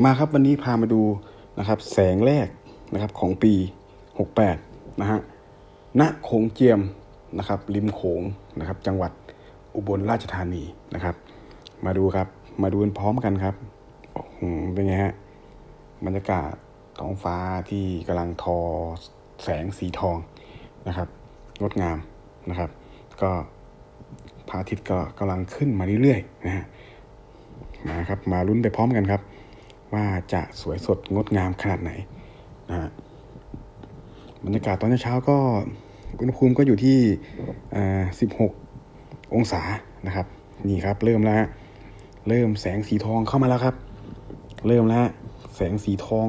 มาครับวันนี้พามาดูนะครับ แสงแรกนะครับของปี 68 นะฮะณโขงเจียมนะครับริมโขงนะครับ จังหวัดอุบลราชธานีนะครับ มาดูครับมาดูกันพร้อมกันครับโอ้โหเป็นไงฮะบรรยากาศท้องฟ้าที่กำลังทอแสงสีทองนะครับ งดงามนะครับ ก็พระอาทิตย์ก็กำลังขึ้นมาเรื่อยๆนะฮะมาครับ มาลุ้นไปพร้อมกันครับ ว่าจะสวยสดงดงามขนาดไหนนะฮะบรรยากาศตอนเช้าก็อุณหภูมิก็อยู่ที่16องศานะครับ นี่ครับ เริ่มแล้ว เริ่มแสงสีทองเข้ามาแล้วครับ เริ่มแล้ว แสงสีทอง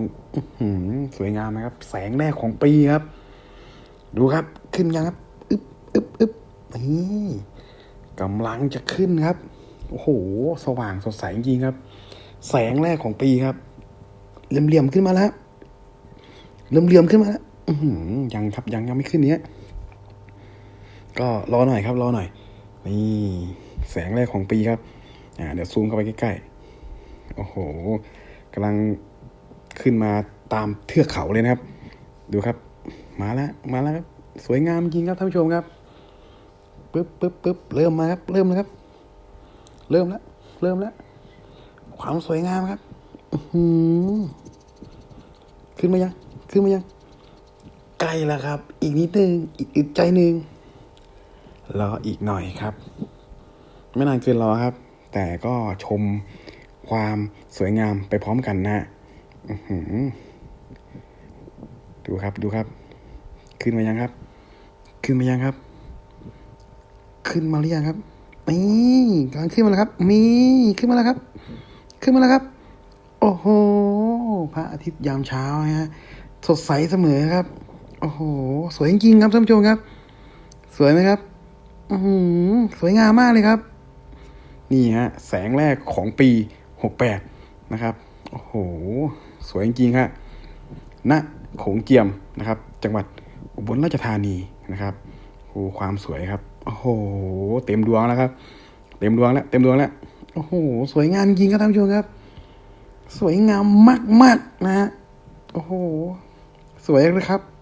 อสวยงามนะครับ แสงแรกของปีครับ ดูครับ ขึ้นยังครับอึ๊บอึ๊บอึ๊บนี่กำลังจะขึ้นครับ โอ้โห สว่างสดใสจริงครับ แสงแรกของปีครับเหลี่ยมๆขึ้นมาแล้วเหลี่ยมๆขึ้นมาแล้วยังครับยังยังไม่ขึ้นเนี้ย ก็รอหน่อยครับ รอหน่อย นี่แสงแรกของปีครับ อ่า เดี๋ยวซูมเข้าไปใกล้ๆ โอ้โหกำลังขึ้นมาตามเทือกเขาเลยนะครับ ดูครับ มาแล้ว มาแล้วครับ สวยงามจริงครับท่านผู้ชมครับปึ๊บปึ๊บปึ๊บเริ่มมาครับ เริ่มแล้วครับ เริ่มแล้ว เริ่มแล้ว ความสวยงามครับขึ้นมายัง ขึ้นมายัง ใกล้แล้วครับ อีกนิดนึง อีกอึดใจหนึ่งรออีกหน่อยครับ ไม่นานเกินรอครับ แต่ก็ชมความสวยงามไปพร้อมกันนะดูครับดูครับ ขึ้นมายังครับ ขึ้นมายังครับ ขึ้นมาหรือยังครับนี่กำลังขึ้นมาแล้วครับ มีขึ้นมาแล้วครับ ขึ้นมาแล้วครับ โอ้โห พระอาทิตย์ยามเช้าฮะ สดใสเสมอครับ โอ้โห สวยจริงๆครับท่านผู้ชมครับ สวยไหมครับ อือสวยงามมากเลยครับ นี่ฮะ แสงแรกของปี68นะครับ โอ้โห สวยจริงๆครับณโขงเจียมนะครับ จังหวัดอุบลราชธานีนะครับโอ้ความสวยครับ โอ้โห เต็มดวงแล้วครับ เต็มดวงแล้ว เต็มดวงแล้ว โอ้โห สวยงามจริงครับท่านผู้ชมครับ สวยงามมากๆนะฮะ โอ้โห สวยเลยครับ